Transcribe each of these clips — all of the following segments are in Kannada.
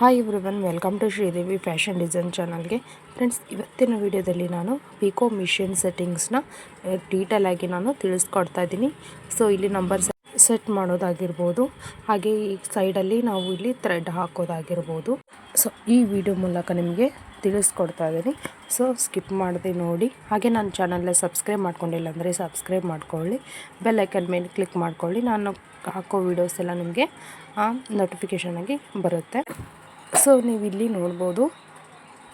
Hi everyone welcome to Sridevi fashion design ಚಾನಲ್ಗೆ ಫ್ರೆಂಡ್ಸ್ ಇವತ್ತಿನ ವಿಡಿಯೋದಲ್ಲಿ ನಾನು ಪಿಕೋ ಮಿಷಿನ್ ಸೆಟ್ಟಿಂಗ್ಸ್ನ ಡೀಟೇಲ್ ಆಗಿ ನಾನು ತಿಳಿಸ್ಕೊಡ್ತಾ ಇದ್ದೀನಿ. ಸೊ ಇಲ್ಲಿ ನಂಬರ್ ಸೆಟ್ ಮಾಡೋದಾಗಿರ್ಬೋದು, ಹಾಗೆ ಈ ಸೈಡಲ್ಲಿ ನಾವು ಇಲ್ಲಿ ಥ್ರೆಡ್ ಹಾಕೋದಾಗಿರ್ಬೋದು. ಸೊ ಈ ವಿಡಿಯೋ ಮೂಲಕ ನಿಮಗೆ ತಿಳಿಸ್ಕೊಡ್ತಾ ಇದ್ದೀನಿ. ಸೊ ಸ್ಕಿಪ್ ಮಾಡದೆ ನೋಡಿ. ಹಾಗೆ ನನ್ನ ಚಾನಲ್ನ ಸಬ್ಸ್ಕ್ರೈಬ್ ಮಾಡ್ಕೊಂಡಿಲ್ಲ ಅಂದರೆ ಸಬ್ಸ್ಕ್ರೈಬ್ ಮಾಡ್ಕೊಳ್ಳಿ. ಬೆಲ್ ಐಕನ್ ಮೇಲೆ ಕ್ಲಿಕ್ ಮಾಡ್ಕೊಳ್ಳಿ. ನಾನು ಹಾಕೋ ವೀಡಿಯೋಸ್ ಎಲ್ಲ ನಿಮಗೆ ನೋಟಿಫಿಕೇಷನ್ ಆಗಿ ಬರುತ್ತೆ. ಸೊ ನೀವು ಇಲ್ಲಿ ನೋಡ್ಬೋದು.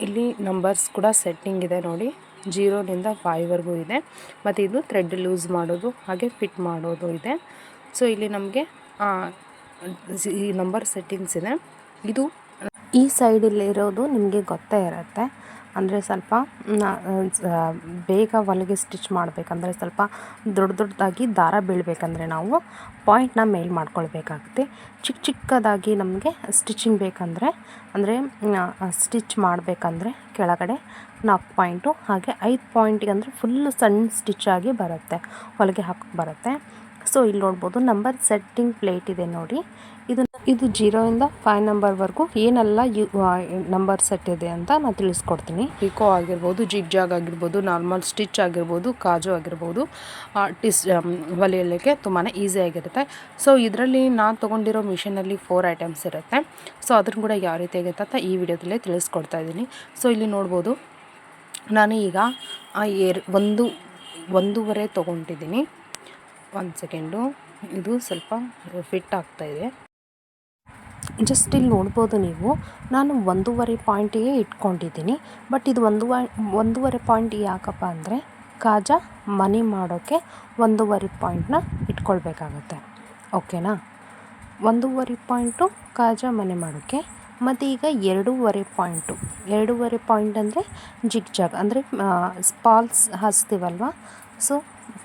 ಇಲ್ಲಿ ನಂಬರ್ಸ್ ಕೂಡ ಸೆಟ್ಟಿಂಗ್ ಇದೆ ನೋಡಿ. ಜೀರೋನಿಂದ ಫೈವ್ವರೆಗೂ ಇದೆ. ಮತ್ತು ಇದು ಥ್ರೆಡ್ ಲೂಸ್ ಮಾಡೋದು, ಹಾಗೆ ಫಿಟ್ ಮಾಡೋದು ಇದೆ. ಸೊ ಇಲ್ಲಿ ನಮಗೆ ಈ ನಂಬರ್ ಸೆಟ್ಟಿಂಗ್ಸ್ ಇದೆ. ಇದು ಈ ಸೈಡಲ್ಲಿರೋದು ನಿಮಗೆ ಗೊತ್ತೇ ಇರುತ್ತೆ. ಅಂದರೆ ಸ್ವಲ್ಪ ಬೇಗ ಹೊಲಿಗೆ ಸ್ಟಿಚ್ ಮಾಡಬೇಕಂದ್ರೆ ಸ್ವಲ್ಪ ದೊಡ್ಡ ದೊಡ್ಡದಾಗಿ ದಾರ ಬೀಳಬೇಕಂದ್ರೆ ನಾವು ಪಾಯಿಂಟ್ನ ಮೇಲ್ ಮಾಡ್ಕೊಳ್ಬೇಕಾಗುತ್ತೆ. ಚಿಕ್ಕ ಚಿಕ್ಕದಾಗಿ ನಮಗೆ ಸ್ಟಿಚಿಂಗ್ ಬೇಕಂದರೆ, ಅಂದರೆ ಸ್ಟಿಚ್ ಮಾಡಬೇಕಂದ್ರೆ ಕೆಳಗಡೆ ನಾಲ್ಕು ಪಾಯಿಂಟು, ಹಾಗೆ ಐದು ಪಾಯಿಂಟಿಗೆ ಅಂದರೆ ಫುಲ್ ಸಣ್ಣ ಸ್ಟಿಚ್ ಆಗಿ ಬರುತ್ತೆ, ಹೊಲಿಗೆ ಹಾಕಕ್ಕೆ ಬರುತ್ತೆ. ಸೊ ಇಲ್ಲಿ ನೋಡ್ಬೋದು ನಂಬರ್ ಸೆಟ್ಟಿಂಗ್ ಪ್ಲೇಟ್ ಇದೆ ನೋಡಿ. ಇದು ಇದು ಜೀರೋಯಿಂದ ಫೈವ್ ನಂಬರ್ವರೆಗೂ ಏನೆಲ್ಲ ಯು ನಂಬರ್ ಸೆಟ್ ಇದೆ ಅಂತ ನಾನು ತಿಳಿಸ್ಕೊಡ್ತೀನಿ. ಪಿಕೋ ಆಗಿರ್ಬೋದು ಜಿಗ್ ಜಾಗ್ ಆಗಿರ್ಬೋದು ನಾರ್ಮಲ್ ಸ್ಟಿಚ್ ಆಗಿರ್ಬೋದು ಕಾಜು ಆಗಿರ್ಬೋದು ಟಿಸ್ ಆಮ್, ಹೊಲಿಯಲಿಕ್ಕೆ ತುಂಬಾ ಈಸಿ ಆಗಿರುತ್ತೆ. ಸೊ ಇದರಲ್ಲಿ ನಾನು ತೊಗೊಂಡಿರೋ ಮಿಷಿನಲ್ಲಿ ಫೋರ್ ಐಟಮ್ಸ್ ಇರುತ್ತೆ. ಸೊ ಅದನ್ನು ಕೂಡ ಯಾವ ರೀತಿ ಆಗುತ್ತೆ ಅಂತ ಈ ವಿಡಿಯೋದಲ್ಲೇ ತಿಳಿಸ್ಕೊಡ್ತಾ ಇದ್ದೀನಿ. ಸೊ ಇಲ್ಲಿ ನೋಡ್ಬೋದು ನಾನು ಈಗ ಏರ್ ಒಂದು ಒಂದೂವರೆ ತೊಗೊಂಡಿದ್ದೀನಿ. ಒಂದು ಸೆಕೆಂಡು. ಇದು ಸ್ವಲ್ಪ ಫಿಟ್ ಆಗ್ತಾಯಿದೆ ಜಸ್ಟ್ ಇಲ್ಲಿ ನೋಡ್ಬೋದು ನೀವು. ನಾನು ಒಂದೂವರೆ ಪಾಯಿಂಟಿಗೆ ಇಟ್ಕೊಂಡಿದ್ದೀನಿ. ಬಟ್ ಇದು ಒಂದು ಒಂದೂವರೆ ಪಾಯಿಂಟ್ ಯಾಕಪ್ಪ ಅಂದರೆ ಕಾಜಾ ಮನಿ ಮಾಡೋಕ್ಕೆ ಒಂದೂವರೆ ಪಾಯಿಂಟ್ನ ಇಟ್ಕೊಳ್ಬೇಕಾಗತ್ತೆ. ಓಕೆನಾ? ಒಂದೂವರೆ ಪಾಯಿಂಟು ಕಾಜಾ ಮನೆ ಮಾಡೋಕ್ಕೆ ಮತ್ತು ಈಗ ಎರಡೂವರೆ ಪಾಯಿಂಟು. ಎರಡೂವರೆ ಪಾಯಿಂಟ್ ಅಂದರೆ ಜಿಗ್ ಜಾಗ್ ಅಂದರೆ ಸ್ಪಾಲ್ಸ್ ಹಚ್ತೀವಲ್ವ? ಸೊ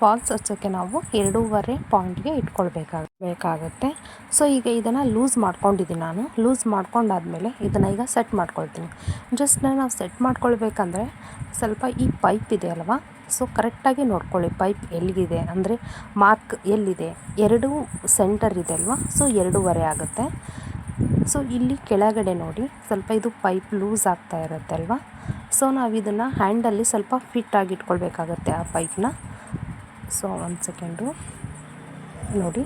ಫಾಲ್ಸ್ ಹಚ್ಚೋಕ್ಕೆ ನಾವು ಎರಡೂವರೆ ಪಾಯಿಂಟ್ಗೆ ಇಟ್ಕೊಳ್ಬೇಕಾಗ, ಬೇಕಾಗುತ್ತೆ. ಸೊ ಈಗ ಇದನ್ನು ಲೂಸ್ ಮಾಡ್ಕೊಂಡಿದ್ದೀನಿ ನಾನು. ಲೂಸ್ ಮಾಡ್ಕೊಂಡಾದಮೇಲೆ ಇದನ್ನು ಈಗ ಸೆಟ್ ಮಾಡ್ಕೊಳ್ತೀನಿ. ಜಸ್ಟ್ ನಾವು ಸೆಟ್ ಮಾಡ್ಕೊಳ್ಬೇಕಂದ್ರೆ ಸ್ವಲ್ಪ ಈ ಪೈಪ್ ಇದೆ ಅಲ್ವಾ? ಸೊ ಕರೆಕ್ಟಾಗಿ ನೋಡ್ಕೊಳ್ಳಿ. ಪೈಪ್ ಎಲ್ಲಿಗಿದೆ? ಅಂದರೆ ಮಾರ್ಕ್ ಎಲ್ಲಿದೆ? ಎರಡು ಸೆಂಟರ್ ಇದೆ ಅಲ್ವಾ? ಸೊ ಎರಡೂವರೆ ಆಗುತ್ತೆ. ಸೊ ಇಲ್ಲಿ ಕೆಳಗಡೆ ನೋಡಿ. ಸ್ವಲ್ಪ ಇದು ಪೈಪ್ ಲೂಸ್ ಆಗ್ತಾ ಇರುತ್ತೆ ಅಲ್ವಾ? ಸೊ ನಾವು ಇದನ್ನು ಹ್ಯಾಂಡಲ್ಲಿ ಸ್ವಲ್ಪ ಫಿಟ್ಟಾಗಿ ಇಟ್ಕೊಳ್ಬೇಕಾಗತ್ತೆ ಆ ಪೈಪ್ನ ಸೊ, ಒಂದು ಸೆಕೆಂಡು. ನೋಡಿ,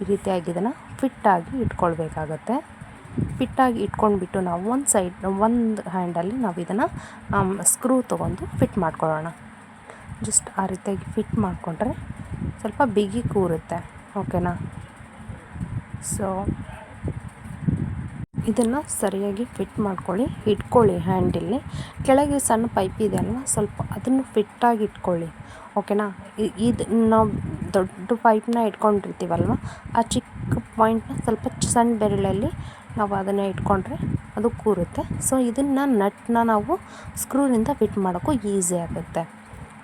ಈ ರೀತಿಯಾಗಿ ಇದನ್ನು ಫಿಟ್ಟಾಗಿ ಇಟ್ಕೊಳ್ಬೇಕಾಗತ್ತೆ. ಫಿಟ್ಟಾಗಿ ಇಟ್ಕೊಂಡ್ಬಿಟ್ಟು ನಾವು ಒಂದು ಸೈಡ್, ಒಂದು ಹ್ಯಾಂಡಲ್ಲಿ ನಾವು ಇದನ್ನು ಸ್ಕ್ರೂ ತೊಗೊಂಡು ಫಿಟ್ ಮಾಡ್ಕೊಳ್ಳೋಣ. ಜಸ್ಟ್ ಆ ರೀತಿಯಾಗಿ ಫಿಟ್ ಮಾಡಿಕೊಂಡ್ರೆ ಸ್ವಲ್ಪ ಬಿಗಿ ಕೂರುತ್ತೆ. ಓಕೆನಾ? ಸೊ ಇದನ್ನು ಸರಿಯಾಗಿ ಫಿಟ್ ಮಾಡ್ಕೊಳ್ಳಿ, ಇಟ್ಕೊಳ್ಳಿ ಹ್ಯಾಂಡಲ್ಲಿ ಕೆಳಗೆ ಸಣ್ಣ ಪೈಪ್ ಇದೆ ಅಲ್ವಾ, ಸ್ವಲ್ಪ ಅದನ್ನು ಫಿಟ್ಟಾಗಿ ಇಟ್ಕೊಳ್ಳಿ. ಓಕೆನಾ ಇದು ನಾವು ದೊಡ್ಡ ಪೈಪ್ನ ಇಟ್ಕೊಂಡಿರ್ತೀವಲ್ವ, ಆ ಚಿಕ್ಕ ಪಾಯಿಂಟ್ನ ಸ್ವಲ್ಪ ಸಣ್ಣ ಬೆರಳಲ್ಲಿ ನಾವು ಅದನ್ನು ಇಟ್ಕೊಂಡ್ರೆ ಅದು ಕೂರುತ್ತೆ. ಸೊ ಇದನ್ನು ನಟ್ನ ನಾವು ಸ್ಕ್ರೂನಿಂದ ಫಿಟ್ ಮಾಡೋಕ್ಕೂ ಈಸಿ ಆಗುತ್ತೆ.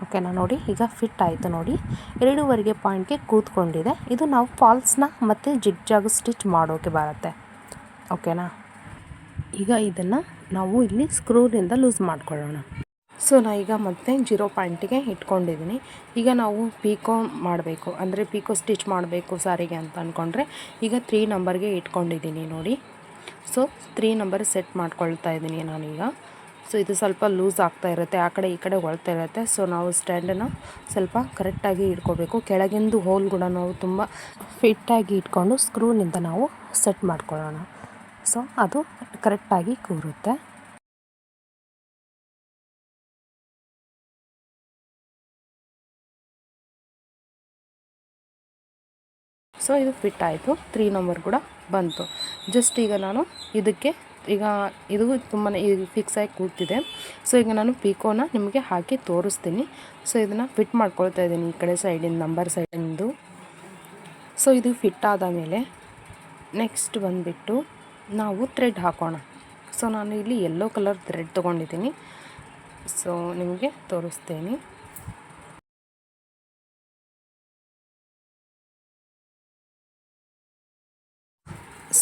ಓಕೆನಾ ನೋಡಿ, ಈಗ ಫಿಟ್ ಆಯಿತು ನೋಡಿ. ಎರಡೂವರೆಗೆ ಪಾಯಿಂಟ್ಗೆ ಕೂತ್ಕೊಂಡಿದೆ. ಇದು ನಾವು ಫಾಲ್ಸ್ನ ಮತ್ತು ಜಿಗ್ ಜಾಗ್ ಸ್ಟಿಚ್ ಮಾಡೋಕ್ಕೆ ಬರುತ್ತೆ. ಓಕೆನಾ? ಈಗ ಇದನ್ನು ನಾವು ಇಲ್ಲಿ ಸ್ಕ್ರೂನಿಂದ ಲೂಸ್ ಮಾಡ್ಕೊಳ್ಳೋಣ. ಸೊ ನಾ ಈಗ ಮತ್ತೆ ಜೀರೋ ಪಾಯಿಂಟಿಗೆ ಇಟ್ಕೊಂಡಿದ್ದೀನಿ ಈಗ ನಾವು ಪೀಕೋ ಮಾಡಬೇಕು. ಅಂದರೆ ಪೀಕೋ ಸ್ಟಿಚ್ ಮಾಡಬೇಕು ಸಾರಿಗೆ ಅಂತ ಅಂದ್ಕೊಂಡ್ರೆ ಈಗ ತ್ರೀ ನಂಬರ್ಗೆ ಇಟ್ಕೊಂಡಿದ್ದೀನಿ ನೋಡಿ. ಸೊ ತ್ರೀ ನಂಬರ್ ಸೆಟ್ ಮಾಡ್ಕೊಳ್ತಾ ಇದ್ದೀನಿ ನಾನೀಗ ಸೊ ಇದು ಸ್ವಲ್ಪ ಲೂಸ್ ಆಗ್ತಾ ಇರುತ್ತೆ. ಆ ಕಡೆ ಈ ಕಡೆ ಹೊಳ್ತಾ ಇರುತ್ತೆ. ಸೊ ನಾವು ಸ್ಟ್ಯಾಂಡನ್ನು ಸ್ವಲ್ಪ ಕರೆಕ್ಟಾಗಿ ಇಟ್ಕೋಬೇಕು. ಕೆಳಗಿಂದು ಹೋಲ್ ಕೂಡ ನಾವು ತುಂಬ ಫಿಟ್ಟಾಗಿ ಇಟ್ಕೊಂಡು ಸ್ಕ್ರೂನಿಂದ ನಾವು ಸೆಟ್ ಮಾಡ್ಕೊಳ್ಳೋಣ. ಸೊ ಅದು ಕರೆಕ್ಟಾಗಿ ಕೂರುತ್ತೆ. ಸೊ ಇದು ಫಿಟ್ ಆಯಿತು. ತ್ರೀ ನಂಬರ್ ಕೂಡ ಬಂತು. ಜಸ್ಟ್ ಈಗ ನಾನು ಇದಕ್ಕೆ ಈಗ ಇದು ತುಂಬಾ ಫಿಕ್ಸ್ ಆಗಿ ಕೂತಿದೆ. ಸೊ ಈಗ ನಾನು ಪಿಕೋನ ನಿಮಗೆ ಹಾಕಿ ತೋರಿಸ್ತೀನಿ. ಸೊ ಇದನ್ನು ಫಿಟ್ ಮಾಡ್ಕೊಳ್ತಾ ಇದ್ದೀನಿ ಈ ಕಡೆ ಸೈಡಿಂದ ನಂಬರ್ ಸೈಡಿಂದು ಸೊ ಇದು ಫಿಟ್ ಆದ ಮೇಲೆ ನೆಕ್ಸ್ಟ್ ಬಂದುಬಿಟ್ಟು ನಾವು ಥ್ರೆಡ್ ಹಾಕೋಣ. ಸೊ ನಾನು ಇಲ್ಲಿ ಯೆಲ್ಲೋ ಕಲರ್ ಥ್ರೆಡ್ ತೊಗೊಂಡಿದ್ದೀನಿ. ಸೊ ನಿಮಗೆ ತೋರಿಸ್ತೇನೆ.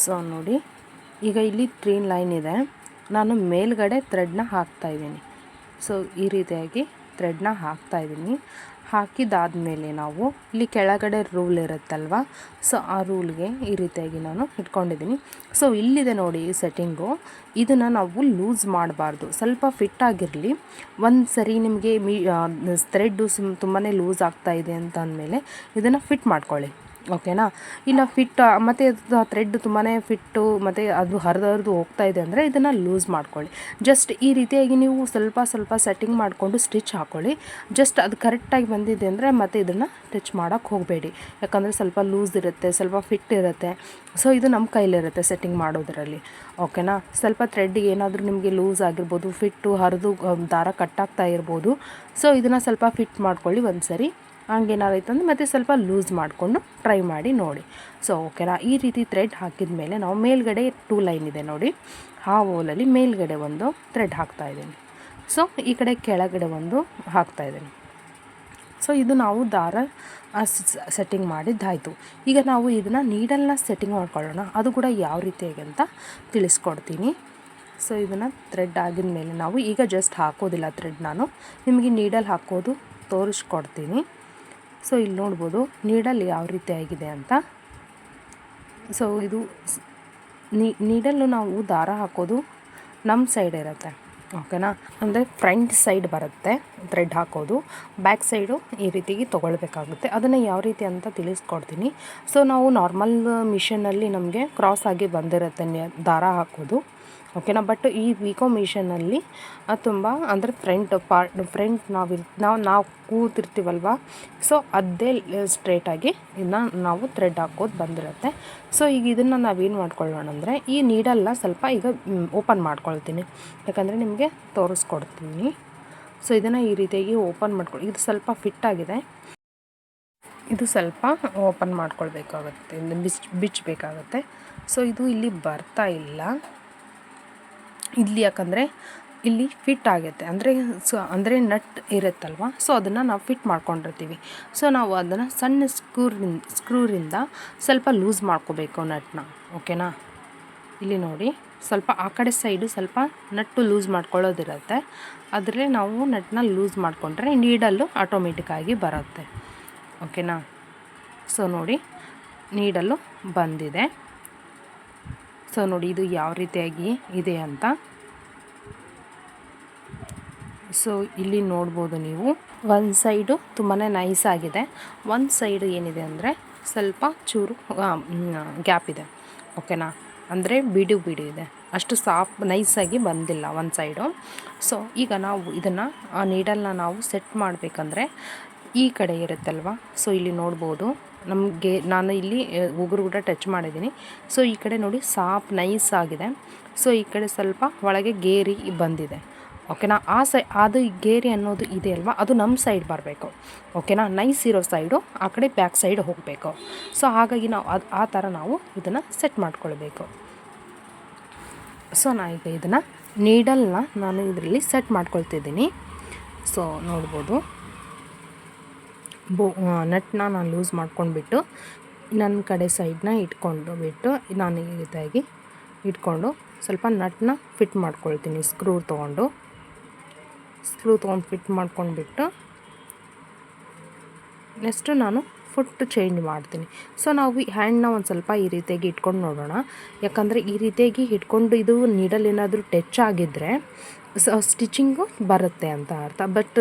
ಸೊ ನೋಡಿ, ಈಗ ಇಲ್ಲಿ ತ್ರೀನ್ ಲೈನ್ ಇದೆ. ನಾನು ಮೇಲ್ಗಡೆ ಥ್ರೆಡ್ನ ಹಾಕ್ತಾಯಿದ್ದೀನಿ ಸೊ ಈ ರೀತಿಯಾಗಿ ಥ್ರೆಡ್ನ ಹಾಕ್ತಾ ಇದ್ದೀನಿ. ಹಾಕಿದಾದಮೇಲೆ ನಾವು ಇಲ್ಲಿ ಕೆಳಗಡೆ ರೂಲ್ ಇರುತ್ತಲ್ವ? ಸೊ ಆ ರೂಲ್ಗೆ ಈ ರೀತಿಯಾಗಿ ನಾನು ಇಟ್ಕೊಂಡಿದ್ದೀನಿ. ಸೊ ಇಲ್ಲಿದೆ ನೋಡಿ ಈ ಸೆಟ್ಟಿಂಗು ಇದನ್ನು ನಾವು ಲೂಸ್ ಮಾಡಬಾರ್ದು. ಸ್ವಲ್ಪ ಫಿಟ್ ಆಗಿರಲಿ. ಒಂದು ಸರಿ ನಿಮಗೆ ಮೀ ಥ್ರೆಡ್ಡು ಸುಮ್ ತುಂಬಾ ಲೂಸ್ ಆಗ್ತಾ ಇದೆ ಅಂತ ಅಂದಮೇಲೆ ಇದನ್ನು ಫಿಟ್ ಮಾಡ್ಕೊಳ್ಳಿ. ಓಕೆನಾ? ಇಲ್ಲ ಫಿಟ್ ಮತ್ತು ಅದು ಥ್ರೆಡ್ ತುಂಬಾ ಫಿಟ್ಟು ಮತ್ತು ಅದು ಹರಿದು ಹರಿದು ಹೋಗ್ತಾ ಇದೆ ಅಂದರೆ ಇದನ್ನು ಲೂಸ್ ಮಾಡ್ಕೊಳ್ಳಿ. ಜಸ್ಟ್ ಈ ರೀತಿಯಾಗಿ ನೀವು ಸ್ವಲ್ಪ ಸ್ವಲ್ಪ ಸೆಟ್ಟಿಂಗ್ ಮಾಡಿಕೊಂಡು ಸ್ಟಿಚ್ ಹಾಕ್ಕೊಳ್ಳಿ ಜಸ್ಟ್ ಅದು ಕರೆಕ್ಟಾಗಿ ಬಂದಿದೆ ಅಂದರೆ ಮತ್ತೆ ಇದನ್ನು ಟಚ್ ಮಾಡೋಕ್ಕೆ ಹೋಗಬೇಡಿ. ಯಾಕಂದರೆ ಸ್ವಲ್ಪ ಲೂಸ್ ಇರುತ್ತೆ, ಸ್ವಲ್ಪ ಫಿಟ್ ಇರುತ್ತೆ. ಸೊ ಇದು ನಮ್ಮ ಕೈಲಿರುತ್ತೆ ಸೆಟ್ಟಿಂಗ್ ಮಾಡೋದರಲ್ಲಿ. ಓಕೆನಾ? ಸ್ವಲ್ಪ ಥ್ರೆಡ್ ಏನಾದರೂ ನಿಮಗೆ ಲೂಸ್ ಆಗಿರ್ಬೋದು ಫಿಟ್ಟು ಹರಿದು, ದಾರ ಕಟ್ಟಾಗ್ತಾ ಇರ್ಬೋದು. ಸೊ ಇದನ್ನು ಸ್ವಲ್ಪ ಫಿಟ್ ಮಾಡ್ಕೊಳ್ಳಿ ಒಂದು ಸರಿ ಹಂಗೇನಾರೈತೆ ಅಂದರೆ ಮತ್ತೆ ಸ್ವಲ್ಪ ಲೂಸ್ ಮಾಡಿಕೊಂಡು ಟ್ರೈ ಮಾಡಿ ನೋಡಿ. ಸೊ ಓಕೆನಾ ಈ ರೀತಿ ಥ್ರೆಡ್ ಹಾಕಿದ ಮೇಲೆ ನಾವು ಮೇಲ್ಗಡೆ ಟೂ ಲೈನ್ ಇದೆ ನೋಡಿ. ಆ ಓಲಲ್ಲಿ ಮೇಲ್ಗಡೆ ಒಂದು ಥ್ರೆಡ್ ಹಾಕ್ತಾ ಇದ್ದೀನಿ. ಸೊ ಈ ಕಡೆ ಕೆಳಗಡೆ ಒಂದು ಹಾಕ್ತಾ ಇದ್ದೀನಿ. ಸೊ ಇದು ನಾವು ದಾರ ಸೆಟ್ಟಿಂಗ್ ಮಾಡಿದ್ದಾಯಿತು. ಈಗ ನಾವು ಇದನ್ನು ನೀಡಲ್ನ ಸೆಟ್ಟಿಂಗ್ ಮಾಡ್ಕೊಳ್ಳೋಣ. ಅದು ಕೂಡ ಯಾವ ರೀತಿಯಾಗಿ ಅಂತ ತಿಳಿಸ್ಕೊಡ್ತೀನಿ. ಸೊ ಇದನ್ನು ಥ್ರೆಡ್ ಆಗಿದ ಮೇಲೆ ನಾವು ಈಗ ಜಸ್ಟ್ ಹಾಕೋದಿಲ್ಲ ಥ್ರೆಡ್ ನಾನು. ನಿಮಗೆ ನೀಡಲ್ ಹಾಕೋದು ತೋರಿಸ್ಕೊಡ್ತೀನಿ. ಸೊ ಇಲ್ಲಿ ನೋಡ್ಬೋದು ನೀಡಲ್ ಯಾವ ರೀತಿ ಆಗಿದೆ ಅಂತ. ಸೊ ಇದು ನೀಡಲ್ಲು ನಾವು ದಾರ ಹಾಕೋದು ನಮ್ಮ ಸೈಡ್ ಇರುತ್ತೆ, ಓಕೆನಾ? ಅಂದರೆ ಫ್ರಂಟ್ ಸೈಡ್ ಬರುತ್ತೆ, ಥ್ರೆಡ್ ಹಾಕೋದು. ಬ್ಯಾಕ್ ಸೈಡು ಈ ರೀತಿಗೆ ತೊಗೊಳ್ಬೇಕಾಗುತ್ತೆ. ಅದನ್ನು ಯಾವ ರೀತಿ ಅಂತ ತಿಳಿಸ್ಕೊಡ್ತೀನಿ. ಸೊ ನಾವು ನಾರ್ಮಲ್ ಮಿಷನಲ್ಲಿ ನಮಗೆ ಕ್ರಾಸ್ ಆಗಿ ಬಂದಿರುತ್ತೆ ದಾರ ಹಾಕೋದು. ಓಕೆನಾ? ಬಟ್ ಈ ವಿಕೋ ಮಿಷನಲ್ಲಿ ತುಂಬ ಅಂದರೆ ಫ್ರಂಟ್ ಪಾರ್ಟ್ ಫ್ರಂಟ್ ನಾವು ನಾವು ನಾವು ಕೂತಿರ್ತೀವಲ್ವ? ಸೊ ಅದೇ ಸ್ಟ್ರೇಟಾಗಿ ಇದನ್ನ ನಾವು ಥ್ರೆಡ್ ಹಾಕೋದು ಬಂದಿರುತ್ತೆ. ಸೊ ಈಗ ಇದನ್ನು ನಾವೇನು ಮಾಡ್ಕೊಳ್ಳೋಣ ಅಂದರೆ, ಈ ನೀಡಲ್ಲ ಸ್ವಲ್ಪ ಈಗ ಓಪನ್ ಮಾಡ್ಕೊಳ್ತೀನಿ. ಯಾಕಂದರೆ ನಿಮಗೆ ತೋರಿಸ್ಕೊಡ್ತೀನಿ. ಸೊ ಇದನ್ನು ಈ ರೀತಿಯಾಗಿ ಓಪನ್ ಮಾಡ್ಕೊಳ್ಳಿ ಇದು ಸ್ವಲ್ಪ ಫಿಟ್ ಆಗಿದೆ. ಇದು ಸ್ವಲ್ಪ ಓಪನ್ ಮಾಡ್ಕೊಳ್ಬೇಕಾಗುತ್ತೆ ಬಿಚ್ ಬಿಚ್ಚಬೇಕಾಗುತ್ತೆ. ಸೊ ಇದು ಇಲ್ಲಿ ಬರ್ತಾ ಇಲ್ಲ. ಇಲ್ಲಿ ಯಾಕಂದರೆ ಇಲ್ಲಿ ಫಿಟ್ ಆಗುತ್ತೆ ಅಂದರೆ ಸೊ, ಅಂದರೆ ನಟ್ ಇರುತ್ತಲ್ವ? ಸೊ ಅದನ್ನು ನಾವು ಫಿಟ್ ಮಾಡ್ಕೊಂಡಿರ್ತೀವಿ. ಸೊ ನಾವು ಅದನ್ನು ಸಣ್ಣ ಸ್ಕ್ರೂರಿಂದ ಸ್ಕ್ರೂರಿಂದ ಸ್ವಲ್ಪ ಲೂಸ್ ಮಾಡ್ಕೋಬೇಕು ನಟ್ನ. ಓಕೆನಾ ಇಲ್ಲಿ ನೋಡಿ, ಸ್ವಲ್ಪ ಆ ಕಡೆ ಸೈಡು ಸ್ವಲ್ಪ ನಟ್ಟು ಲೂಸ್ ಮಾಡ್ಕೊಳ್ಳೋದಿರುತ್ತೆ. ಅದರಲ್ಲೇ ನಾವು ನಟ್ನ ಲೂಸ್ ಮಾಡಿಕೊಂಡ್ರೆ ನೀಡಲ್ಲು ಆಟೋಮೆಟಿಕ್ಕಾಗಿ ಬರುತ್ತೆ. ಓಕೆನಾ ಸೊ ನೋಡಿ ನೀಡಲ್ಲು ಬಂದಿದೆ. ಸೊ ನೋಡಿ, ಇದು ಯಾವ ರೀತಿಯಾಗಿ ಇದೆ ಅಂತ. ಸೊ ಇಲ್ಲಿ ನೋಡ್ಬೋದು ನೀವು ಒಂದು ಸೈಡು ತುಂಬಾ ನೈಸ್ ಆಗಿದೆ. ಒಂದು ಸೈಡು ಏನಿದೆ ಅಂದರೆ ಸ್ವಲ್ಪ ಚೂರು ಗ್ಯಾಪ್ ಇದೆ. ಓಕೆನಾ ಅಂದರೆ ಬಿಡು ಬಿಡು ಇದೆ. ಅಷ್ಟು ಸಾಫ್ ನೈಸಾಗಿ ಬಂದಿಲ್ಲ ಒಂದು ಸೈಡು ಸೊ ಈಗ ನಾವು ಇದನ್ನು, ಆ ನೀಡಲ್ನ ನಾವು ಸೆಟ್ ಮಾಡಬೇಕಂದ್ರೆ ಈ ಕಡೆ ಇರುತ್ತಲ್ವ? ಸೊ ಇಲ್ಲಿ ನೋಡ್ಬೋದು. ನಮಗೆ ನಾನು ಇಲ್ಲಿ ಉಗುರು ಕೂಡ ಟಚ್ ಮಾಡಿದ್ದೀನಿ. ಸೊ ಈ ಕಡೆ ನೋಡಿ ಸಾಪ್ ನೈಸ್ ಆಗಿದೆ. ಸೊ ಈ ಕಡೆ ಸ್ವಲ್ಪ ಒಳಗೆ ಗೇರಿ ಬಂದಿದೆ. ಓಕೆನಾ ಆ ಸೈ, ಅದು ಗೇರಿ ಅನ್ನೋದು ಇದೆ ಅಲ್ವಾ? ಅದು ನಮ್ಮ ಸೈಡ್ ಬರಬೇಕು. ಓಕೆನಾ ನೈಸ್ ಇರೋ ಸೈಡು ಆ ಕಡೆ ಬ್ಯಾಕ್ ಸೈಡ್ ಹೋಗಬೇಕು. ಸೊ ಹಾಗಾಗಿ ನಾವು ಅದು, ಆ ಥರ ನಾವು ಇದನ್ನು ಸೆಟ್ ಮಾಡ್ಕೊಳ್ಬೇಕು. ಸೊ ನಾ ಈಗ ಇದನ್ನು ನೀಡಲ್ನ ನಾನು ಇದರಲ್ಲಿ ಸೆಟ್ ಮಾಡ್ಕೊಳ್ತಿದ್ದೀನಿ. ಸೊ ನೋಡ್ಬೋದು. ಬೋ ನಟ್ನ ನಾನು ಲೂಸ್ ಮಾಡ್ಕೊಂಡ್ಬಿಟ್ಟು ನನ್ನ ಕಡೆ ಸೈಡ್ನ ಇಟ್ಕೊಂಡು ಬಿಟ್ಟು ನಾನು ರೀತಿಯಾಗಿ ಇಟ್ಕೊಂಡು ಸ್ವಲ್ಪ ನಟ್ನ ಫಿಟ್ ಮಾಡ್ಕೊಳ್ತೀನಿ. ಸ್ಕ್ರೂ ತೊಗೊಂಡು. ಸ್ಕ್ರೂ ತೊಗೊಂಡು ಫಿಟ್ ಮಾಡ್ಕೊಂಡ್ಬಿಟ್ಟು ನೆಕ್ಸ್ಟು ನಾನು ಫುಟ್ ಚೇಂಜ್ ಮಾಡ್ತೀನಿ. ಸೊ ನಾವು ಹ್ಯಾಂಡ್ನ ಒಂದು ಸ್ವಲ್ಪ ಈ ರೀತಿಯಾಗಿ ಇಟ್ಕೊಂಡು ನೋಡೋಣ. ಯಾಕಂದರೆ ಈ ರೀತಿಯಾಗಿ ಇಟ್ಕೊಂಡು ಇದು ನೀಡಲ್ ಏನಾದರೂ ಟಚ್ ಆಗಿದ್ದರೆ ಸ್ಟಿಚಿಂಗು ಬರುತ್ತೆ ಅಂತ ಅರ್ಥ. ಬಟ್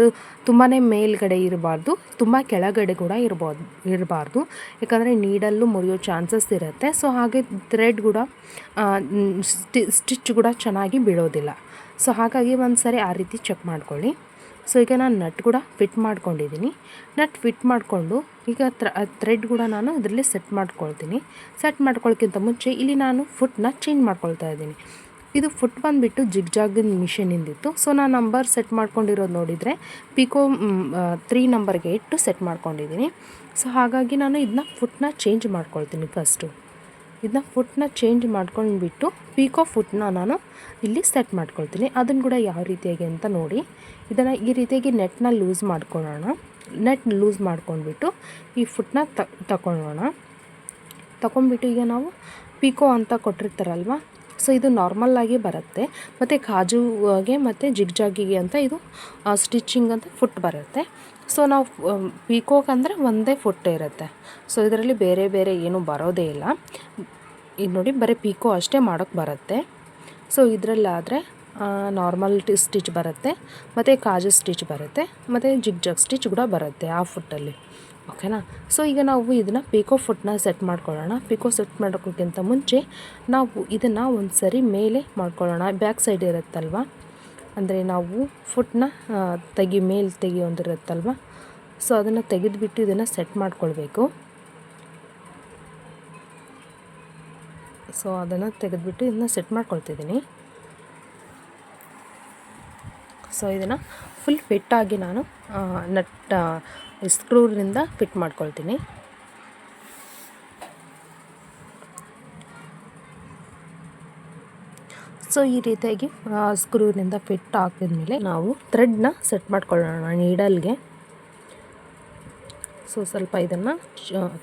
ತುಂಬಾ ಮೇಲ್ಗಡೆ ಇರಬಾರ್ದು, ತುಂಬ ಕೆಳಗಡೆ ಕೂಡ ಇರ್ಬೋದು ಇರಬಾರ್ದು. ಯಾಕಂದರೆ ನೀಡಲ್ಲೂ ಮುರಿಯೋ ಚಾನ್ಸಸ್ ಇರುತ್ತೆ. ಸೊ ಹಾಗೆ ಥ್ರೆಡ್ ಕೂಡ ಸ್ಟಿಚ್ ಕೂಡ ಚೆನ್ನಾಗಿ ಬೀಳೋದಿಲ್ಲ. ಸೊ ಹಾಗಾಗಿ ಒಂದು ಸರಿ ಆ ರೀತಿ ಚೆಕ್ ಮಾಡ್ಕೊಳ್ಳಿ. ಸೊ ಈಗ ನಾನು ನಟ್ ಕೂಡ ಫಿಟ್ ಮಾಡ್ಕೊಂಡಿದ್ದೀನಿ ನಟ್ ಫಿಟ್ ಮಾಡಿಕೊಂಡು ಈಗ ಥ್ರೆಡ್ ಕೂಡ ನಾನು ಅದರಲ್ಲಿ ಸೆಟ್ ಮಾಡ್ಕೊಳ್ತೀನಿ. ಸೆಟ್ ಮಾಡ್ಕೊಳ್ಳೋಕ್ಕಿಂತ ಮುಂಚೆ ಇಲ್ಲಿ ನಾನು ಫುಟ್ನ ಚೇಂಜ್ ಮಾಡ್ಕೊಳ್ತಾ ಇದ್ದೀನಿ. ಇದು ಫುಟ್ ಬಂದುಬಿಟ್ಟು ಜಿಗ್ಜಾಗಿನ ಮಿಷಿನಿಂದಿತ್ತು ಸೊ ನಾನು ನಂಬರ್ ಸೆಟ್ ಮಾಡ್ಕೊಂಡಿರೋದು ನೋಡಿದರೆ ಪಿಕೋ ತ್ರೀ ನಂಬರ್ಗೆ ಇಟ್ಟು ಸೆಟ್ ಮಾಡ್ಕೊಂಡಿದ್ದೀನಿ ಸೊ ಹಾಗಾಗಿ ನಾನು ಇದನ್ನ ಫುಟ್ನ ಚೇಂಜ್ ಮಾಡ್ಕೊಳ್ತೀನಿ ಫಸ್ಟು ಇದನ್ನ ಫುಟ್ನ ಚೇಂಜ್ ಮಾಡ್ಕೊಂಡ್ಬಿಟ್ಟು ಪೀಕೋ ಫುಟ್ನ ನಾನು ಇಲ್ಲಿ ಸೆಟ್ ಮಾಡ್ಕೊಳ್ತೀನಿ. ಅದನ್ನು ಕೂಡ ಯಾವ ರೀತಿಯಾಗಿ ಅಂತ ನೋಡಿ. ಇದನ್ನು ಈ ರೀತಿಯಾಗಿ ನೆಟ್ನ ಲೂಸ್ ಮಾಡ್ಕೊಳ್ಳೋಣ. ನೆಟ್ ಲೂಸ್ ಮಾಡ್ಕೊಂಡ್ಬಿಟ್ಟು ಈ ಫುಟ್ನ ತಗೊಳ್ಳೋಣ ತಗೊಂಡ್ಬಿಟ್ಟು ಈಗ ನಾವು ಪೀಕೋ ಅಂತ ಕೊಟ್ಟಿರ್ತಾರಲ್ವ? ಸೊ ಇದು ನಾರ್ಮಲ್ಲಾಗಿ ಬರುತ್ತೆ. ಮತ್ತು ಕಾಜುಗೆ ಮತ್ತು ಜಿಗ್ಜಾಗಿಗೆ ಅಂತ ಇದು ಸ್ಟಿಚಿಂಗ್ ಅಂತ ಫುಟ್ ಬರುತ್ತೆ. ಸೊ ನಾವು ಪೀಕೋಕ್ ಅಂದರೆ ಒಂದೇ ಫುಟ್ ಇರುತ್ತೆ. ಸೊ ಇದರಲ್ಲಿ ಬೇರೆ ಬೇರೆ ಏನೂ ಬರೋದೇ ಇಲ್ಲ. ಇದು ನೋಡಿ ಬರೀ ಪೀಕೋ ಅಷ್ಟೇ ಮಾಡೋಕ್ಕೆ ಬರುತ್ತೆ. ಸೊ ಇದರಲ್ಲಾದರೆ ನಾರ್ಮಲ್ ಸ್ಟಿಚ್ ಬರುತ್ತೆ. ಮತ್ತು ಕಾಜು ಸ್ಟಿಚ್ ಬರುತ್ತೆ. ಮತ್ತು ಜಿಗ್ ಜಗ್ ಸ್ಟಿಚ್ ಕೂಡ ಬರುತ್ತೆ ಆ ಫುಟ್ಟಲ್ಲಿ ಓಕೆನಾ ಸೊ ಈಗ ನಾವು ಇದನ್ನು ಪೀಕೋ ಫುಟ್ನ ಸೆಟ್ ಮಾಡ್ಕೊಳ್ಳೋಣ. ಪೀಕೋ ಸೆಟ್ ಮಾಡೋಕ್ಕಿಂತ ಮುಂಚೆ ನಾವು ಇದನ್ನು ಒಂದು ಸರಿ ಮೇಲೆ ಮಾಡ್ಕೊಳ್ಳೋಣ. ಬ್ಯಾಕ್ ಸೈಡ್ ಇರುತ್ತಲ್ವ? ಅಂದರೆ ನಾವು ಫುಟ್ನ ತೆಗಿ ಮೇಲೆ ತೆಗಿ ಒಂದಿರುತ್ತಲ್ವ ಸೊ ಅದನ್ನು ತೆಗೆದುಬಿಟ್ಟು ಇದನ್ನು ಸೆಟ್ ಮಾಡ್ಕೊಳ್ಬೇಕು. ಸೊ ಅದನ್ನು ತೆಗೆದುಬಿಟ್ಟು ಇದನ್ನ ಸೆಟ್ ಮಾಡ್ಕೊಳ್ತಿದ್ದೀನಿ. ಸೊ ಇದನ್ನು ಫುಲ್ ಫಿಟ್ಟಾಗಿ ನಾನು ನಟ್ ಸ್ಕ್ರೂನಿಂದ ಫಿಟ್ ಮಾಡ್ಕೊಳ್ತೀನಿ. ಸೊ ಈ ರೀತಿಯಾಗಿ ಸ್ಕ್ರೂನಿಂದ ಫಿಟ್ ಹಾಕಿದ್ಮೇಲೆ ನಾವು ಥ್ರೆಡ್ನ ಸೆಟ್ ಮಾಡ್ಕೊಳ್ಳೋಣ ನೀಡಲ್ಗೆ. ಸೊ ಸ್ವಲ್ಪ ಇದನ್ನು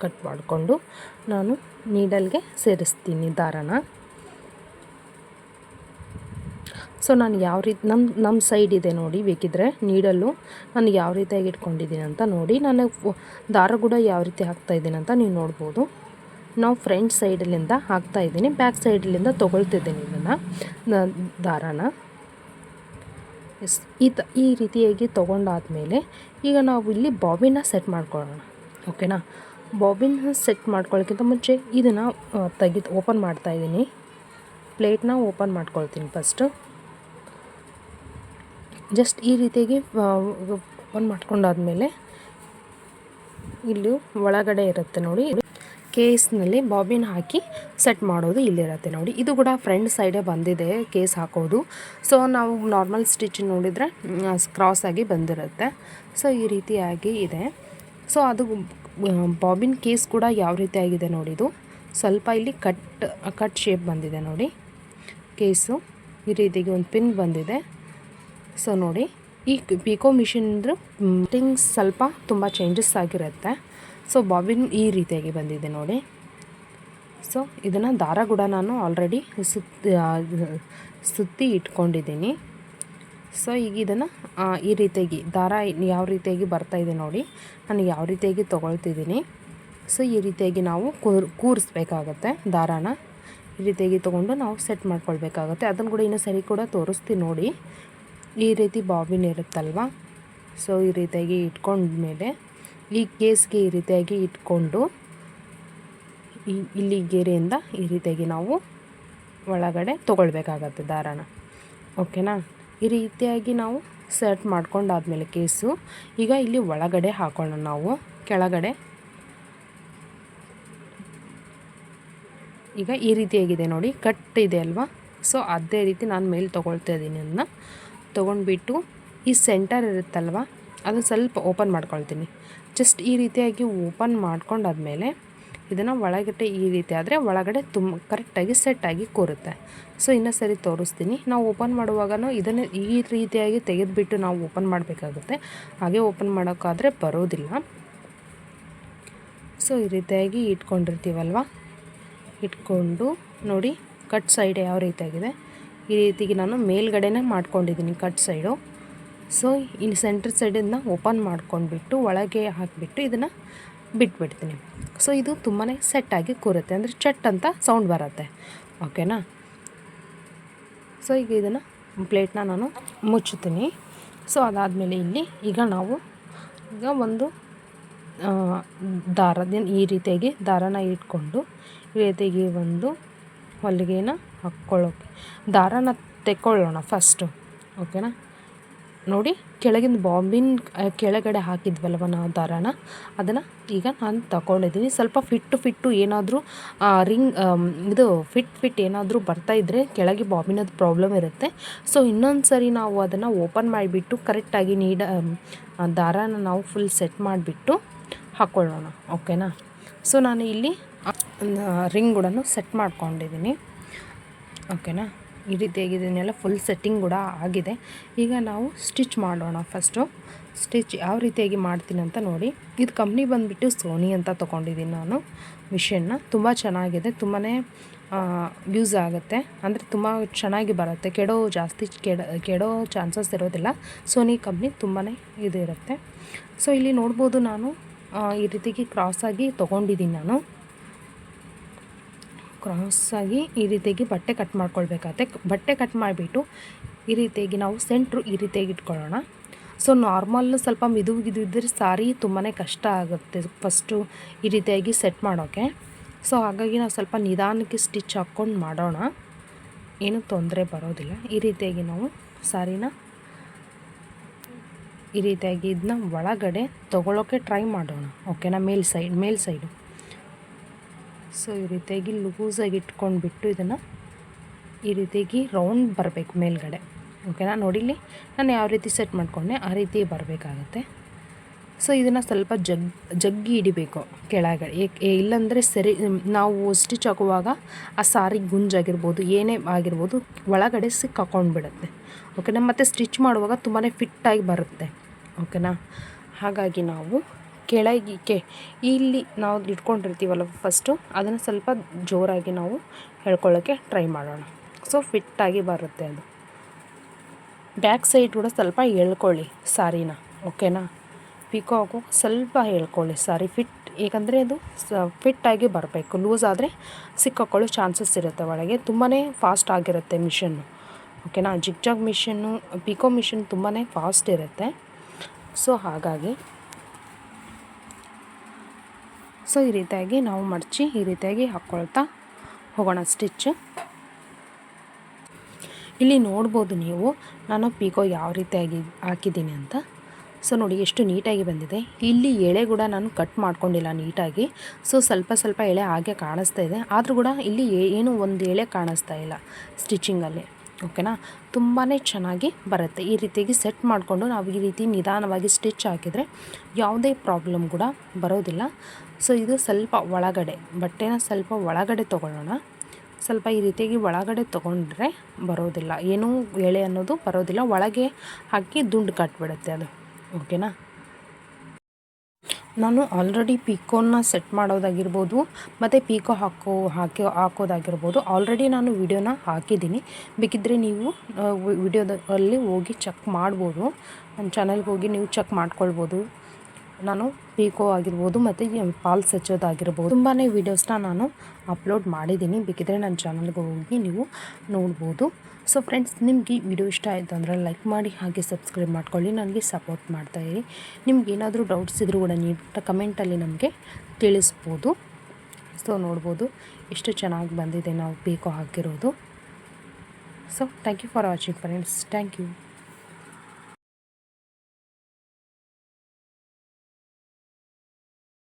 ಕಟ್ ಮಾಡಿಕೊಂಡು ನಾನು ನೀಡಲ್ಗೆ ಸೇರಿಸ್ತೀನಿ ದಾರನ. ಸೊ ನಾನು ಯಾವ ರೀತಿ ನಮ್ಮ ನಮ್ಮ ಸೈಡ್ ಇದೆ ನೋಡಿ ಬೇಕಿದ್ರೆ ನೀಡಲ್ಲು ನಾನು ಯಾವ ರೀತಿಯಾಗಿ ಇಟ್ಕೊಂಡಿದ್ದೀನಿ ಅಂತ ನೋಡಿ. ನಾನು ದಾರ ಕೂಡ ಯಾವ ರೀತಿ ಹಾಕ್ತಾಯಿದ್ದೀನಿ ಅಂತ ನೀವು ನೋಡ್ಬೋದು. ನಾವು ಫ್ರಂಟ್ ಸೈಡಲ್ಲಿಂದ ಹಾಕ್ತಾಯಿದ್ದೀನಿ ಬ್ಯಾಕ್ ಸೈಡಲ್ಲಿಂದ ತೊಗೊಳ್ತಿದ್ದೀನಿ ಇದನ್ನು ದಾರಾನ. ಎಸ್, ಈ ತ, ಈ ರೀತಿಯಾಗಿ ತೊಗೊಂಡಾದಮೇಲೆ ಈಗ ನಾವು ಇಲ್ಲಿ ಬಾಬಿನ ಸೆಟ್ ಮಾಡ್ಕೊಳ್ಳೋಣ. ಓಕೆನಾ? ಬಾಬಿನ ಸೆಟ್ ಮಾಡ್ಕೊಳ್ಳೋಕ್ಕಿಂತ ಮುಂಚೆ ಇದನ್ನು ತೆಗೆದು ಓಪನ್ ಮಾಡ್ತಾ ಇದ್ದೀನಿ. ಪ್ಲೇಟ್ನ ಓಪನ್ ಮಾಡ್ಕೊಳ್ತೀನಿ ಫಸ್ಟು. ಜಸ್ಟ್ ಈ ರೀತಿಯಾಗಿ ಓಪನ್ ಮಾಡ್ಕೊಂಡಾದ್ಮೇಲೆ ಇಲ್ಲಿ ಒಳಗಡೆ ಇರುತ್ತೆ ನೋಡಿ. ಕೇಸ್ನಲ್ಲಿ ಬಾಬಿನ್ ಹಾಕಿ ಸೆಟ್ ಮಾಡೋದು ಇಲ್ಲಿರುತ್ತೆ ನೋಡಿ. ಇದು ಕೂಡ ಫ್ರಂಟ್ ಸೈಡೇ ಬಂದಿದೆ ಕೇಸ್ ಹಾಕೋದು. ಸೊ, ನಾವು ನಾರ್ಮಲ್ ಸ್ಟಿಚ್ ನೋಡಿದರೆ ಆಗಿ ಬಂದಿರುತ್ತೆ. ಸೊ, ಈ ರೀತಿಯಾಗಿ ಇದೆ. ಸೊ, ಅದು ಬಾಬಿನ್ ಕೇಸ್ ಕೂಡ ಯಾವ ರೀತಿಯಾಗಿದೆ ನೋಡಿ ಇದು. ಸ್ವಲ್ಪ ಇಲ್ಲಿ ಕಟ್ ಕಟ್ ಶೇಪ್ ಬಂದಿದೆ ನೋಡಿ. ಕೇಸು ಈ ರೀತಿಗೆ ಒಂದು ಪಿನ್ ಬಂದಿದೆ. ಸೊ, ನೋಡಿ. ಈ ಪಿಕೋ ಮಿಷಿನ್ದು ಥಿಂಗ್ಸ್ ಸ್ವಲ್ಪ ತುಂಬ ಚೇಂಜಸ್ ಆಗಿರುತ್ತೆ. ಸೊ ಬಾಬಿನ್ ಈ ರೀತಿಯಾಗಿ ಬಂದಿದೆ ನೋಡಿ. ಸೊ ಇದನ್ನು ದಾರ ಕೂಡ ನಾನು ಆಲ್ರೆಡಿ ಸುತ್ತಿ ಸುತ್ತಿ ಇಟ್ಕೊಂಡಿದ್ದೀನಿ. ಸೊ ಈಗ ಇದನ್ನು ಈ ರೀತಿಯಾಗಿ, ದಾರ ಯಾವ ರೀತಿಯಾಗಿ ಬರ್ತಾ ಇದೆ ನೋಡಿ. ನಾನು ಯಾವ ರೀತಿಯಾಗಿ ತೊಗೊಳ್ತಿದ್ದೀನಿ. ಸೊ ಈ ರೀತಿಯಾಗಿ ನಾವು ಕೂರ್, ಕೂರಿಸ್ಬೇಕಾಗತ್ತೆ ದಾರಾನ. ಈ ರೀತಿಯಾಗಿ ತೊಗೊಂಡು ನಾವು ಸೆಟ್ ಮಾಡ್ಕೊಳ್ಬೇಕಾಗತ್ತೆ. ಅದನ್ನು ಕೂಡ ಇನ್ನೂ ಸರಿ ಕೂಡ ತೋರಿಸ್ತೀನಿ ನೋಡಿ. ಈ ರೀತಿ ಬಾಬಿನ್ ಇರುತ್ತಲ್ವ? ಸೊ ಈ ರೀತಿಯಾಗಿ ಇಟ್ಕೊಂಡ್ಮೇಲೆ ಈ ಕೇಸ್ಗೆ ಈ ರೀತಿಯಾಗಿ ಇಟ್ಕೊಂಡು ಇಲ್ಲಿ ಗೆರೆಯಿಂದ ಈ ರೀತಿಯಾಗಿ ನಾವು ಒಳಗಡೆ ತೊಗೊಳ್ಬೇಕಾಗತ್ತೆ ದಾರಾನ. ಓಕೆನಾ? ಈ ರೀತಿಯಾಗಿ ನಾವು ಸೆಟ್ ಮಾಡ್ಕೊಂಡಾದ್ಮೇಲೆ ಕೇಸು, ಈಗ ಇಲ್ಲಿ ಒಳಗಡೆ ಹಾಕೋಣ ನಾವು. ಕೆಳಗಡೆ. ಈಗ ಈ ರೀತಿಯಾಗಿದೆ ನೋಡಿ, ಕಟ್ ಇದೆ ಅಲ್ವಾ? ಸೊ, ಅದೇ ರೀತಿ ನಾನು ಮೇಲೆ ತೊಗೊಳ್ತಾ ಇದ್ದೀನಿ ಅದನ್ನ ತೊಗೊಂಡ್ಬಿಟ್ಟು ಈ ಸೆಂಟರ್ ಇರುತ್ತಲ್ವ, ಅದನ್ನು ಸ್ವಲ್ಪ ಓಪನ್ ಮಾಡ್ಕೊಳ್ತೀನಿ. ಜಸ್ಟ್ ಈ ರೀತಿಯಾಗಿ ಓಪನ್ ಮಾಡ್ಕೊಂಡಾದ್ಮೇಲೆ ಇದನ್ನು ಒಳಗಡೆ ಈ ರೀತಿ ಆದರೆ ಒಳಗಡೆ ತುಂಬ ಕರೆಕ್ಟಾಗಿ ಸೆಟ್ಟಾಗಿ ಕೂರುತ್ತೆ. ಸೊ ಇನ್ನೂ ಸರಿ ತೋರಿಸ್ತೀನಿ. ನಾವು ಓಪನ್ ಮಾಡುವಾಗನೂ ಇದನ್ನು ಈ ರೀತಿಯಾಗಿ ತೆಗೆದುಬಿಟ್ಟು ನಾವು ಓಪನ್ ಮಾಡಬೇಕಾಗುತ್ತೆ. ಹಾಗೆ ಓಪನ್ ಮಾಡೋಕ್ಕಾದರೆ ಬರೋದಿಲ್ಲ. ಸೊ ಈ ರೀತಿಯಾಗಿ ಇಟ್ಕೊಂಡಿರ್ತೀವಲ್ವ? ಇಟ್ಕೊಂಡು ನೋಡಿ ಕಟ್ ಸೈಡ್ ಯಾವ ರೀತಿಯಾಗಿದೆ? ಈ ರೀತಿಗೆ ನಾನು ಮೇಲ್ಗಡೆನೇ ಮಾಡ್ಕೊಂಡಿದ್ದೀನಿ ಕಟ್ ಸೈಡು ಸೊ ಇಲ್ಲಿ ಸೆಂಟ್ರ್ ಸೈಡನ್ನು ಓಪನ್ ಮಾಡ್ಕೊಂಡ್ಬಿಟ್ಟು ಒಳಗೆ ಹಾಕಿಬಿಟ್ಟು ಇದನ್ನು ಬಿಟ್ಬಿಡ್ತೀನಿ. ಸೊ ಇದು ತುಂಬಾ ಸೆಟ್ಟಾಗಿ ಕೂರುತ್ತೆ. ಅಂದರೆ ಚಟ್ ಅಂತ ಸೌಂಡ್ ಬರುತ್ತೆ. ಓಕೆನಾ ಸೊ ಈಗ ಇದನ್ನು ಪ್ಲೇಟ್ನ ನಾನು ಮುಚ್ಚುತ್ತೀನಿ. ಸೊ ಅದಾದಮೇಲೆ ಇಲ್ಲಿ ಈಗ ನಾವು ಈಗ ಒಂದು ದಾರದಿಂದ ಈ ರೀತಿಯಾಗಿ ದಾರನ ಇಟ್ಕೊಂಡು ಈ ರೀತಿಯಾಗಿ ಒಂದು ಹೊಲಿಗೆನ ಹಾಕ್ಕೊಳ್ಳೋಕೆ, ದಾರನ ತೆಕ್ಕೊಳ್ಳೋಣ ಫಸ್ಟು ಓಕೆನಾ ನೋಡಿ ಕೆಳಗಿನ ಬಾಂಬಿನ ಕೆಳಗಡೆ ಹಾಕಿದ್ವಲ್ವ ನಾವು ದಾರಾನ ಅದನ್ನು ಈಗ ನಾನು ತಗೊಂಡಿದ್ದೀನಿ ಸ್ವಲ್ಪ ಫಿಟ್ಟು ಫಿಟ್ಟು ಏನಾದರೂ ರಿಂಗ್ ಇದು ಫಿಟ್ ಫಿಟ್ ಏನಾದರೂ ಬರ್ತಾಯಿದ್ರೆ ಕೆಳಗೆ ಬಾಬಿನದು ಪ್ರಾಬ್ಲಮ್ ಇರುತ್ತೆ. ಸೊ ಇನ್ನೊಂದು ಸರಿ ನಾವು ಅದನ್ನು ಓಪನ್ ಮಾಡಿಬಿಟ್ಟು ಕರೆಕ್ಟಾಗಿ ನೀಡ ದಾರಾನ ನಾವು ಫುಲ್ ಸೆಟ್ ಮಾಡಿಬಿಟ್ಟು ಹಾಕ್ಕೊಳ್ಳೋಣ ಓಕೆನಾ? ಸೊ, ನಾನು ಇಲ್ಲಿ ರಿಂಗ್ ಕೂಡ ಸೆಟ್ ಮಾಡ್ಕೊಂಡಿದ್ದೀನಿ ಓಕೆನಾ? ಈ ರೀತಿಯಾಗಿ ಇದನ್ನೆಲ್ಲ ಫುಲ್ ಸೆಟ್ಟಿಂಗ್ ಕೂಡ ಆಗಿದೆ. ಈಗ ನಾವು ಸ್ಟಿಚ್ ಮಾಡೋಣ ಫಸ್ಟು ಸ್ಟಿಚ್ ಯಾವ ರೀತಿಯಾಗಿ ಮಾಡ್ತೀನಿ ಅಂತ ನೋಡಿ. ಇದು ಕಂಪ್ನಿ ಬಂದುಬಿಟ್ಟು ಸೋನಿ ಅಂತ ತೊಗೊಂಡಿದ್ದೀನಿ ನಾನು. ಮಿಷನ್ನ ತುಂಬ ಚೆನ್ನಾಗಿದೆ ತುಂಬಾ ಯೂಸ್ ಆಗುತ್ತೆ. ಅಂದರೆ ತುಂಬ ಚೆನ್ನಾಗಿ ಬರುತ್ತೆ. ಕೆಡೋ ಜಾಸ್ತಿ, ಕೆಡ, ಕೆಡೋ ಚಾನ್ಸಸ್ ಇರೋದಿಲ್ಲ. ಸೋನಿ ಕಂಪ್ನಿ ತುಂಬಾ ಇದು ಇರುತ್ತೆ ಸೊ ಇಲ್ಲಿ ನೋಡ್ಬೋದು ನಾನು ಈ ರೀತಿಯಾಗಿ ಕ್ರಾಸಾಗಿ ತೊಗೊಂಡಿದ್ದೀನಿ ನಾನು. ಕ್ರಾಸಾಗಿ ಈ ರೀತಿಯಾಗಿ ಬಟ್ಟೆ ಕಟ್ ಮಾಡ್ಕೊಳ್ಬೇಕಾಗತ್ತೆ. ಬಟ್ಟೆ ಕಟ್ ಮಾಡಿಬಿಟ್ಟು ಈ ರೀತಿಯಾಗಿ ನಾವು ಸೆಂಟ್ರು ಈ ರೀತಿಯಾಗಿ ಇಟ್ಕೊಳ್ಳೋಣ. ಸೊ ನಾರ್ಮಲ್ ಸ್ವಲ್ಪ ಮಿದು ಗಿದು ಇದ್ದರೆ ಸಾರಿ ತುಂಬಾ ಕಷ್ಟ ಆಗುತ್ತೆ ಫಸ್ಟು ಈ ರೀತಿಯಾಗಿ ಸೆಟ್ ಮಾಡೋಕ್ಕೆ ಸೊ ಹಾಗಾಗಿ ನಾವು ಸ್ವಲ್ಪ ನಿಧಾನಕ್ಕೆ ಸ್ಟಿಚ್ ಹಾಕ್ಕೊಂಡು ಮಾಡೋಣ. ಏನೂ ತೊಂದರೆ ಬರೋದಿಲ್ಲ. ಈ ರೀತಿಯಾಗಿ ನಾವು ಸಾರಿನ ಈ ರೀತಿಯಾಗಿ ಇದನ್ನ ಒಳಗಡೆ ತೊಗೊಳೋಕ್ಕೆ ಟ್ರೈ ಮಾಡೋಣ. ಓಕೆನಾ ಮೇಲ್ ಸೈಡ್ ಮೇಲ್ ಸೈಡು ಸೊ ಈ ರೀತಿಯಾಗಿ ಲೂಸಾಗಿ ಇಟ್ಕೊಂಡ್ಬಿಟ್ಟು ಇದನ್ನು ಈ ರೀತಿಯಾಗಿ ರೌಂಡ್ ಬರಬೇಕು ಮೇಲ್ಗಡೆ. ಓಕೆನಾ ನೋಡಿಲಿ ನಾನು ಯಾವ ರೀತಿ ಸೆಟ್ ಮಾಡಿಕೊಂಡೆ, ಆ ರೀತಿ ಬರಬೇಕಾಗತ್ತೆ. ಸೊ ಇದನ್ನು ಸ್ವಲ್ಪ ಜಗ್, ಜಗ್ಗಿ ಹಿಡಿಬೇಕು ಕೆಳಗಡೆ ಏಕೆ ಇಲ್ಲಾಂದರೆ ಸರಿ, ನಾವು ಸ್ಟಿಚ್ ಹಾಕುವಾಗ ಆ ಸಾರಿ ಗುಂಜಾಗಿರ್ಬೋದು, ಏನೇ ಆಗಿರ್ಬೋದು, ಒಳಗಡೆ ಸಿಕ್ಕಾಕೊಂಡ್ಬಿಡುತ್ತೆ ಓಕೆನಾ ಮತ್ತು ಸ್ಟಿಚ್ ಮಾಡುವಾಗ ತುಂಬಾ ಫಿಟ್ಟಾಗಿ ಬರುತ್ತೆ. ಓಕೆನಾ ಹಾಗಾಗಿ ನಾವು ಕೆಳಗೆ ಕೆ ಇಲ್ಲಿ ನಾವು ಇಟ್ಕೊಂಡಿರ್ತೀವಲ್ಲ ಫಸ್ಟು ಅದನ್ನು ಸ್ವಲ್ಪ ಜೋರಾಗಿ ನಾವು ಹೇಳ್ಕೊಳ್ಳೋಕ್ಕೆ ಟ್ರೈ ಮಾಡೋಣ. ಸೊ ಫಿಟ್ಟಾಗಿ ಬರುತ್ತೆ ಅದು. ಬ್ಯಾಕ್ ಸೈಡ್ ಕೂಡ ಸ್ವಲ್ಪ ಹೇಳ್ಕೊಳ್ಳಿ ಸಾರಿನ ಓಕೆನಾ ಪಿಕಾಕು ಸ್ವಲ್ಪ ಹೇಳ್ಕೊಳ್ಳಿ ಸಾರಿ. ಫಿಟ್ ಏಕೆಂದರೆ ಅದು ಸ ಫಿಟ್ಟಾಗಿ ಬರಬೇಕು. ಲೂಸ್ ಆದರೆ ಸಿಕ್ಕಾಕೊಳ್ಳೋ ಚಾನ್ಸಸ್ ಇರುತ್ತೆ ಒಳಗೆ. ತುಂಬಾ ಫಾಸ್ಟ್ ಆಗಿರುತ್ತೆ ಮಿಷನ್ನು ಓಕೆನಾ ಜಿಗ್ಜಾಗ್ ಮಿಷನ್ನು ಪಿಕೋ ಮಿಷನ್ ತುಂಬಾ ಫಾಸ್ಟ್ ಇರುತ್ತೆ. ಸೊ ಹಾಗಾಗಿ ಸೊ ಈ ರೀತಿಯಾಗಿ ನಾವು ಮಡಚಿ ಈ ರೀತಿಯಾಗಿ ಹಾಕ್ಕೊಳ್ತಾ ಹೋಗೋಣ ಸ್ಟಿಚ್ ಇಲ್ಲಿ ನೋಡ್ಬೋದು ನೀವು ನಾನು ಪೀಕೋ ಯಾವ ರೀತಿಯಾಗಿ ಹಾಕಿದ್ದೀನಿ ಅಂತ. ಸೊ ನೋಡಿ ಎಷ್ಟು ನೀಟಾಗಿ ಬಂದಿದೆ. ಇಲ್ಲಿ ಎಳೆ ಕೂಡ ನಾನು ಕಟ್ ಮಾಡ್ಕೊಂಡಿಲ್ಲ ನೀಟಾಗಿ. ಸೊ ಸ್ವಲ್ಪ ಸ್ವಲ್ಪ ಎಳೆ ಹಾಗೆ ಕಾಣಿಸ್ತಾ ಇದೆ. ಆದರೂ ಕೂಡ ಇಲ್ಲಿ ಏನು ಒಂದು ಎಳೆ ಕಾಣಿಸ್ತಾ ಇಲ್ಲ ಸ್ಟಿಚಿಂಗಲ್ಲಿ ಓಕೆನಾ? ತುಂಬಾ ಚೆನ್ನಾಗಿ ಬರುತ್ತೆ. ಈ ರೀತಿಯಾಗಿ ಸೆಟ್ ಮಾಡಿಕೊಂಡು ನಾವು ಈ ರೀತಿ ನಿಧಾನವಾಗಿ ಸ್ಟಿಚ್ ಹಾಕಿದರೆ ಯಾವುದೇ ಪ್ರಾಬ್ಲಮ್ ಕೂಡ ಬರೋದಿಲ್ಲ. ಸೊ, ಇದು ಸ್ವಲ್ಪ ಒಳಗಡೆ, ಬಟ್ಟೆನ ಸ್ವಲ್ಪ ಒಳಗಡೆ ತೊಗೊಳ್ಳೋಣ. ಸ್ವಲ್ಪ ಈ ರೀತಿಯಾಗಿ ಒಳಗಡೆ ತೊಗೊಂಡ್ರೆ ಬರೋದಿಲ್ಲ. ಏನೂ ಎಳೆ ಅನ್ನೋದು ಬರೋದಿಲ್ಲ. ಒಳಗೆ ಹಾಕಿ ದುಂಡು ಕಟ್ಬಿಡುತ್ತೆ ಅದು. ಓಕೆನಾ? ನಾನು ಆಲ್ರೆಡಿ ಪೀಕೋನ ಸೆಟ್ ಮಾಡೋದಾಗಿರ್ಬೋದು, ಮತ್ತು ಪೀಕೋ ಹಾಕೋ, ಹಾಕಿ, ಹಾಕೋದಾಗಿರ್ಬೋದು. ಆಲ್ರೆಡಿ ನಾನು ವಿಡಿಯೋನ ಹಾಕಿದ್ದೀನಿ. ಬೇಕಿದ್ದರೆ ನೀವು ವಿಡಿಯೋದಲ್ಲಿ ಹೋಗಿ ಚೆಕ್ ಮಾಡ್ಬೋದು. ನನ್ನ ಚಾನಲ್ಗೆ ಹೋಗಿ ನೀವು ಚೆಕ್ ಮಾಡ್ಕೊಳ್ಬೋದು. ನಾನು ಪಿಕೋ ಆಗಿರ್ಬೋದು ಮತ್ತು ಪಾಲ್ಸ್ ಹಚ್ಚೋದಾಗಿರ್ಬೋದು ತುಂಬಾ ವೀಡಿಯೋಸ್ನ ನಾನು ಅಪ್ಲೋಡ್ ಮಾಡಿದ್ದೀನಿ. ಬೇಕಿದ್ರೆ ನನ್ನ ಚಾನಲ್ಗೆ ಹೋಗಿ ನೀವು ನೋಡ್ಬೋದು. ಸೊ ಫ್ರೆಂಡ್ಸ್ ನಿಮಗೆ ಈ ವಿಡಿಯೋ ಇಷ್ಟ ಆಯಿತು ಅಂದರೆ ಲೈಕ್ ಮಾಡಿ, ಹಾಗೆ ಸಬ್ಸ್ಕ್ರೈಬ್ ಮಾಡ್ಕೊಳ್ಳಿ. ನನಗೆ ಸಪೋರ್ಟ್ ಮಾಡ್ತಾಯಿರಿ ನಿಮ್ಗೆ ಏನಾದರೂ ಡೌಟ್ಸ್ ಇದ್ದರೂ ಕೂಡ ನೀವು ಕಮೆಂಟಲ್ಲಿ ನಮಗೆ ತಿಳಿಸ್ಬೋದು. ಸೊ ನೋಡ್ಬೋದು. ಎಷ್ಟು ಚೆನ್ನಾಗಿ ಬಂದಿದೆ ನಾವು ಪೀಕೋ ಹಾಕಿರೋದು so thank you for watching friends thank you